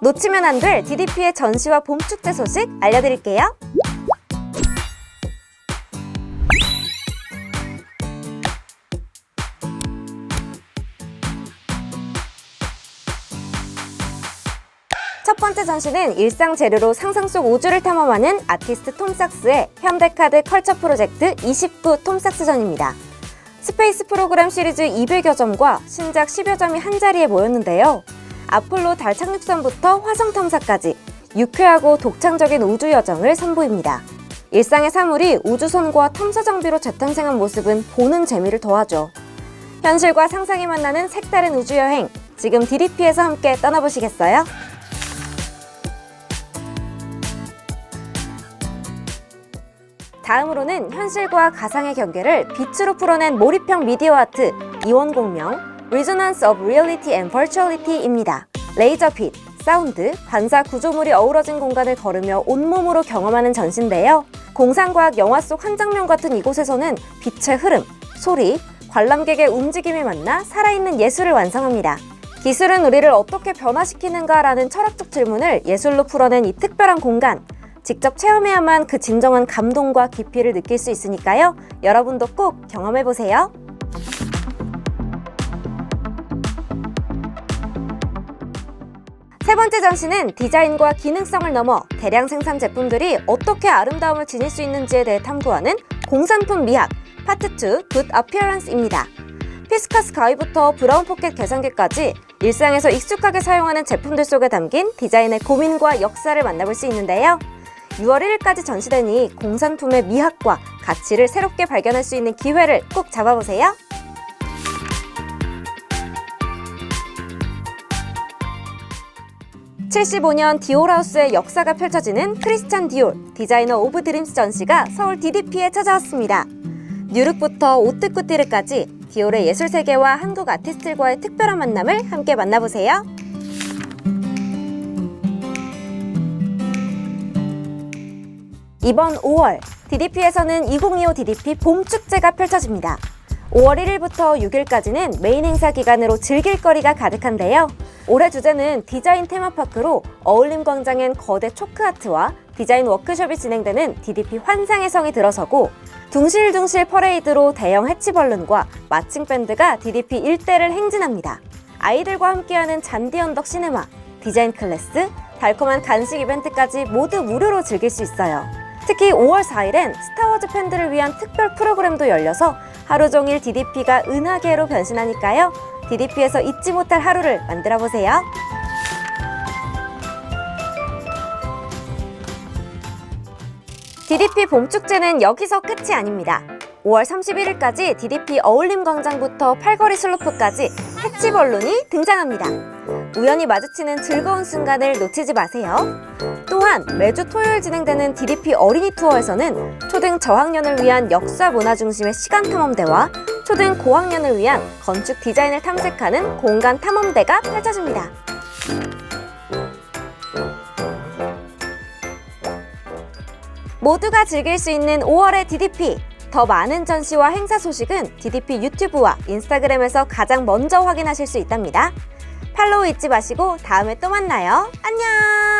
놓치면 안 될 DDP의 전시와 봄 축제 소식 알려드릴게요. 첫 번째 전시는 일상 재료로 상상 속 우주를 탐험하는 아티스트 톰 삭스의 현대카드 컬처 프로젝트 29 톰삭스전입니다. 스페이스 프로그램 시리즈 200여 점과 신작 10여 점이 한자리에 모였는데요. 아폴로 달 착륙선부터 화성 탐사까지 유쾌하고 독창적인 우주 여정을 선보입니다. 일상의 사물이 우주선과 탐사 장비로 재탄생한 모습은 보는 재미를 더하죠. 현실과 상상이 만나는 색다른 우주 여행. 지금 DDP에서 함께 떠나보시겠어요? 다음으로는 현실과 가상의 경계를 빛으로 풀어낸 몰입형 미디어 아트 이원공명 Resonance of Reality and Virtuality입니다. 레이저 빛, 사운드, 반사 구조물이 어우러진 공간을 걸으며 온몸으로 경험하는 전시인데요. 공상과학 영화 속 한 장면 같은 이곳에서는 빛의 흐름, 소리, 관람객의 움직임이 만나 살아있는 예술을 완성합니다. 기술은 우리를 어떻게 변화시키는가라는 철학적 질문을 예술로 풀어낸 이 특별한 공간. 직접 체험해야만 그 진정한 감동과 깊이를 느낄 수 있으니까요. 여러분도 꼭 경험해보세요. 세 번째 전시는 디자인과 기능성을 넘어 대량 생산 제품들이 어떻게 아름다움을 지닐 수 있는지에 대해 탐구하는 공산품 미학 파트 2 Good Appearance입니다. 피스카 스 가위부터 브라운 포켓 계산기까지 일상에서 익숙하게 사용하는 제품들 속에 담긴 디자인의 고민과 역사를 만나볼 수 있는데요. 6월 1일까지 전시되니 공산품의 미학과 가치를 새롭게 발견할 수 있는 기회를 꼭 잡아보세요. (75년) 디올하우스의 역사가 펼쳐지는 크리스찬 디올 디자이너 오브 드림스 전시가 서울 DDP에 찾아왔습니다. 뉴룩부터 오뜨꾸띠르까지 디올의 예술 세계와 한국 아티스트들과의 특별한 만남을 함께 만나보세요. 이번 5월 DDP에서는 2025 DDP 봄 축제가 펼쳐집니다. 5월 1일부터 6일까지는 메인 행사 기간으로 즐길 거리가 가득한데요. 올해 주제는 디자인 테마파크로 어울림 광장엔 거대 초크아트와 디자인 워크숍이 진행되는 DDP 환상의 성이 들어서고 둥실둥실 퍼레이드로 대형 해치벌룬과 마칭 밴드가 DDP 일대를 행진합니다. 아이들과 함께하는 잔디 언덕 시네마, 디자인 클래스, 달콤한 간식 이벤트까지 모두 무료로 즐길 수 있어요. 특히 5월 4일엔 스타워즈 팬들을 위한 특별 프로그램도 열려서 하루 종일 DDP가 은하계로 변신하니까요. DDP에서 잊지 못할 하루를 만들어 보세요. DDP 봄축제는 여기서 끝이 아닙니다. 5월 31일까지 DDP 어울림 광장부터 팔거리 슬로프까지 해치벌룬이 등장합니다. 우연히 마주치는 즐거운 순간을 놓치지 마세요. 또한 매주 토요일 진행되는 DDP 어린이 투어에서는 초등 저학년을 위한 역사 문화 중심의 시간 탐험대와 초등 고학년을 위한 건축 디자인을 탐색하는 공간 탐험대가 펼쳐집니다. 모두가 즐길 수 있는 5월의 DDP. 더 많은 전시와 행사 소식은 DDP 유튜브와 인스타그램에서 가장 먼저 확인하실 수 있답니다. 팔로우 잊지 마시고 다음에 또 만나요. 안녕!